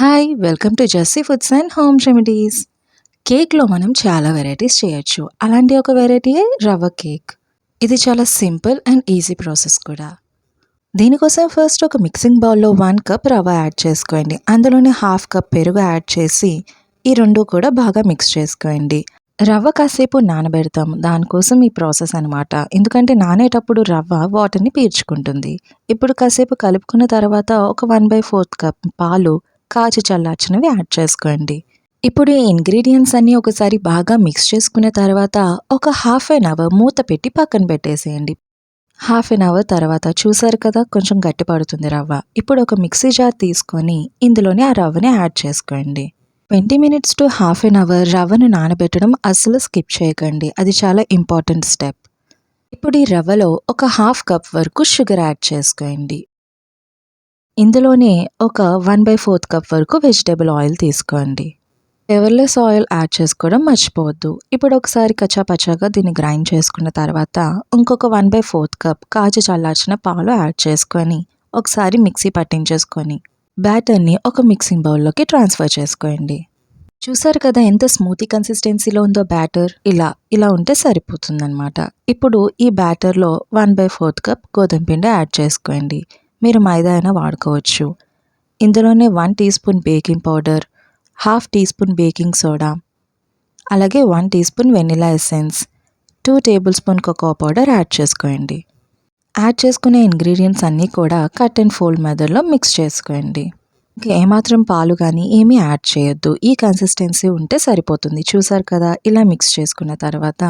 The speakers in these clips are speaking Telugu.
Hi welcome to Jassi foods and home remedies కేక్లో మనం చాలా వెరైటీస్ చేయొచ్చు. అలాంటి ఒక వెరైటీయే రవ్వ కేక్ ఇది చాలా సింపుల్ అండ్ ఈజీ ప్రాసెస్ కూడా. దీనికోసం ఫస్ట్ ఒక మిక్సింగ్ బౌల్లో వన్ కప్ రవ్వ యాడ్ చేసుకోండి. అందులోనే హాఫ్ కప్ పెరుగు యాడ్ చేసి ఈ రెండు కూడా బాగా మిక్స్ చేసుకోండి. రవ్వ కాసేపు నానబెడతాం. దానికోసం ఈ ప్రాసెస్ అనమాట ఎందుకంటే నానేటప్పుడు రవ్వ వాటర్ని పీల్చుకుంటుంది. ఇప్పుడు కాసేపు కలుపుకున్న తర్వాత ఒక వన్ బై ఫోర్త్ కప్ పాలు కాచి చల్లార్చినవి యాడ్ చేసుకోండి. ఇప్పుడు ఈ ఇంగ్రీడియంట్స్ అన్నీ ఒకసారి బాగా మిక్స్ చేసుకున్న తర్వాత ఒక హాఫ్ అన్ అవర్ మూత పెట్టి పక్కన పెట్టేసేయండి. హాఫ్ అన్ అవర్ తర్వాత చూసారు కదా కొంచెం గట్టి పడుతుంది రవ్వ. ఇప్పుడు ఒక మిక్సీ జార్ తీసుకొని ఇందులోనే ఆ రవ్వని యాడ్ చేసుకోండి. Twenty minutes to half an hour రవ్వను నానబెట్టడం అస్సలు స్కిప్ చేయకండి. అది చాలా ఇంపార్టెంట్ స్టెప్. ఇప్పుడు ఈ రవ్వలో ఒక హాఫ్ కప్ వరకు షుగర్ యాడ్ చేసుకోండి. ఇందులోనే ఒక వన్ బై ఫోర్త్ కప్ వరకు వెజిటేబుల్ ఆయిల్ తీసుకోండి. ఫ్లేవర్లెస్ ఆయిల్ యాడ్ చేసుకోవడం మర్చిపోవద్దు. ఇప్పుడు ఒకసారి కచ్చాపచ్చాగా దీన్ని గ్రైండ్ చేసుకున్న తర్వాత ఇంకొక వన్ బై ఫోర్త్ కప్ కాచి చల్లార్చిన పాలు యాడ్ చేసుకొని ఒకసారి మిక్సీ పట్టించేసుకొని బ్యాటర్ని ఒక మిక్సింగ్ బౌల్లోకి ట్రాన్స్ఫర్ చేసుకోండి. చూసారు కదా ఎంత స్మూతీ కన్సిస్టెన్సీలో ఉందో బ్యాటర్ ఇలా ఇలా ఉంటే సరిపోతుందన్నమాట. ఇప్పుడు ఈ బ్యాటర్లో వన్ బై ఫోర్త్ కప్ గోధుమ పిండి యాడ్ చేసుకోండి. మీరు మైదా అయినా వాడుకోవచ్చు. ఇందులోనే one teaspoon baking powder half teaspoon baking soda అలాగే one teaspoon vanilla essence two tablespoon cocoa powder add చేసుకోండి. యాడ్ చేసుకునే ఇంగ్రీడియంట్స్ అన్నీ కూడా కట్ అండ్ ఫోల్డ్ మెథడ్లో మిక్స్ చేసుకోండి. ఇంకా ఏమాత్రం పాలు కానీ ఏమీ యాడ్ చేయొద్దు. ఈ కన్సిస్టెన్సీ ఉంటే సరిపోతుంది. చూసారు కదా ఇలా మిక్స్ చేసుకున్న తర్వాత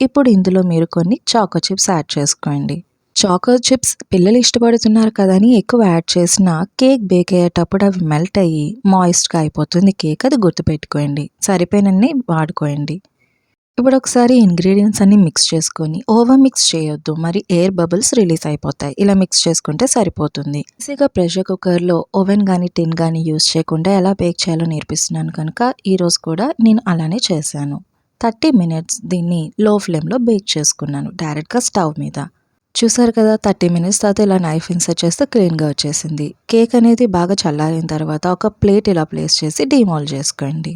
ఇప్పుడు ఇందులో మీరు కొన్ని చాకో చిప్స్ యాడ్ చేసుకోండి. చాకో చిప్స్ పిల్లలు ఇష్టపడుతున్నారు కదా అని ఎక్కువ యాడ్ చేసిన కేక్ బేక్ అయ్యేటప్పుడు అవి మెల్ట్ అయ్యి మాయిస్ట్గా అయిపోతుంది. కేక్ అది గుర్తుపెట్టుకోండి. సరిపోయినన్ని వాడుకోండి. ఇప్పుడు ఒకసారి ఇంగ్రీడియంట్స్ అన్ని మిక్స్ చేసుకొని ఓవర్ మిక్స్ చేయొద్దు. మరి ఎయిర్ బబుల్స్ రిలీజ్ అయిపోతాయి. ఇలా మిక్స్ చేసుకుంటే సరిపోతుంది. ఈజీగా ప్రెషర్ కుక్కర్లో ఓవెన్ కానీ టిన్ కానీ యూజ్ చేయకుండా ఎలా బేక్ చేయాలో నేర్పిస్తున్నాను కనుక ఈరోజు కూడా నేను అలానే చేశాను. థర్టీ మినిట్స్ దీన్ని లో ఫ్లేమ్లో బేక్ చేసుకున్నాను. డైరెక్ట్గా స్టవ్ మీద. చూసారు కదా థర్టీ మినిట్స్ తర్వాత ఇలా నైఫ్ ఇన్సర్ట్ చేస్తే క్లీన్గా వచ్చేసింది. కేక్ అనేది బాగా చల్లారిన తర్వాత ఒక ప్లేట్ ఇలా ప్లేస్ చేసి డిమాల్ చేసుకోండి.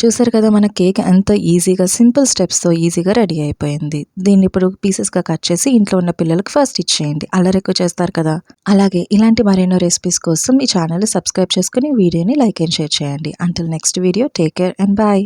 చూసారు కదా మన కేక్ ఎంత ఈజీగా సింపుల్ స్టెప్స్తో ఈజీగా రెడీ అయిపోయింది. దీన్ని ఇప్పుడు పీసెస్గా కట్ చేసి ఇంట్లో ఉన్న పిల్లలకు ఫస్ట్ ఇచ్చేయండి అలా ఎక్కువ చేస్తారు కదా. అలాగే ఇలాంటి మరెన్నో రెసిపీస్ కోసం ఈ ఛానల్ సబ్స్క్రైబ్ చేసుకుని వీడియోని లైక్ అండ్ షేర్ చేయండి. Until next video take care and bye